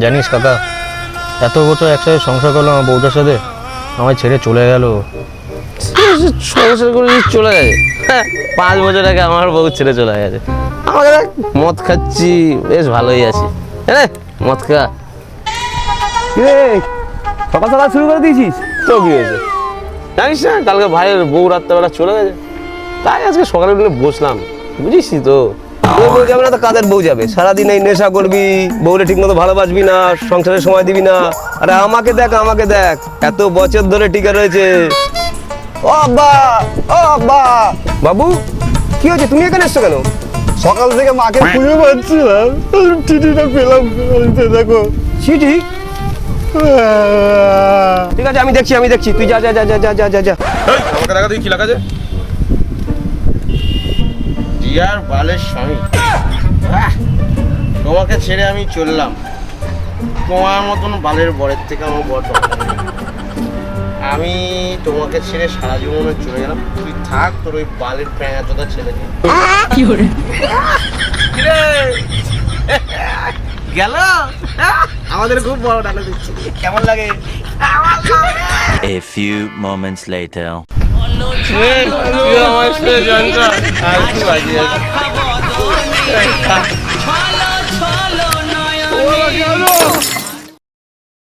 জানিস কাকা এত বছর একসাথে সংসার করলাম আমার বউটার সাথে আমায় ছেড়ে চলে গেল। সংসার করে চলে গেছে? হ্যাঁ, পাঁচ বছর আগে আমার বউ ছেড়ে চলে গেছে। আমাকে দেখ মদ খাচ্ছি বেশ ভালোই আছি। হ্যাঁ মদ খা। কিরে সকাল সকাল শুরু করে দিয়েছিস? তো কি হয়েছে? জানিস না কালকে ভাইয়ের বউ রাত্রেবেলা চলে গেছে। তাই আজকে সকালে উঠে বসলাম বুঝিস তো। বউ বউ যাবে না তো কাদের বউ যাবে? সারাদিন এই নেশা করবি বউরে ঠিক মতো ভালোবাসবি না সংসারে সময় দিবি না। আরে আমাকে দেখ আমাকে দেখ এত বছর ধরে টিকে রয়েছে। ও আব্বা ও আব্বা। বাবু কি হয়েছে? তুমি এখানে এসছো কেন? সকাল থেকে মাকে খুঁজে পাচ্ছিলাম চিঠিটা পেলাম দেখো। চিঠি? হ্যাঁ। ঠিক আছে আমি দেখছি আমি দেখছি। তুই যা যা যা যা যা যা যা। আমাকে দেখা তুই কি লাগাছে ডিয়ার বালের স্বামী। তোমাকে ছেড়ে আমি চললাম। তোমার মতন বালের বরের থেকে আমার বর আমি তোমাকে ছেড়ে সারা জীবনে চলে গেলাম। তুই থাক তোর ওই বালের প্যাঁচা চোদা ছেলেকে গেল? আমাদের খুব বড় ডালে দিচ্ছি। কেমন লাগে? A few moments later. তুই আমার সাথে জানতা আর কি বাজি আছে